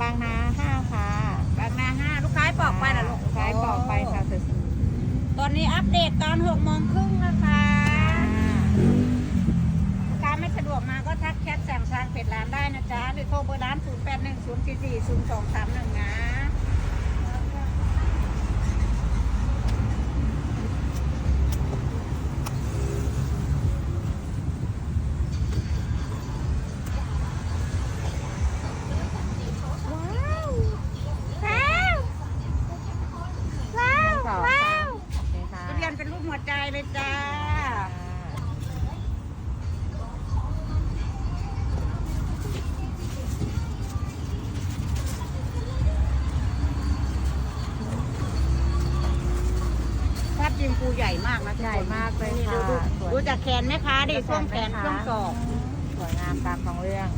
บางนาห้าค่ะบางนาห้าลูกค้าบอกไปนะลูกขายบอกไปค่ะสวยตอนนี้อัปเดตตอนหกโมงครึ่งนะคะๆลูกค้าไม่สะดวกมาก็ทักแชทสั่งทางเพจร้านได้นะจ๊ะหรือโทรเบอร์ร้าน 0 8 1 0 4 4 0 2 3 1นะ ริงปูใหญ่มากนะทุกคนใหญ่มากเลยนี่ค่ะดูดูสวยดูจากแขนแม่ค้าดิช่วงแขนช่วงศอก สวยงามตามของเรื่อง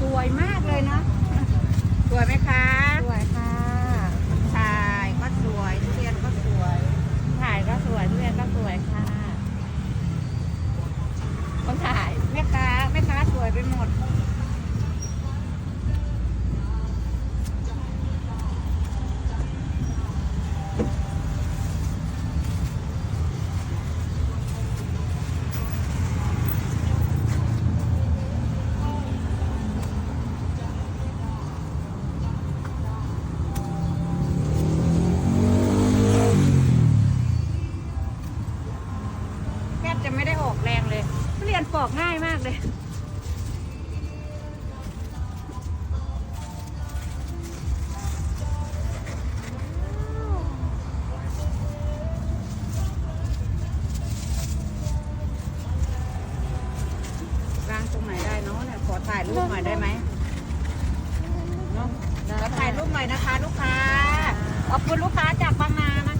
สวยมาก เลยเนาะสวยไหมคะสวยค่ะถ่ายก็สวยทุเรียนก็สวยถ่ายก็สวยทุเรียนก็สวยค่ะคนถ่ายแม่ค้าแม่ค้าสวยไปหมด เลยทุเรียนปอกง่ายมากเลย วางตรงไหนได้เนาะเนี่ยขอถ่ายรูปหน่อยได้ไหมเนาะขอถ่ายรูปหน่อยนะคะ ลูกค้า ขอบคุณลูกค้าจากบางนานะ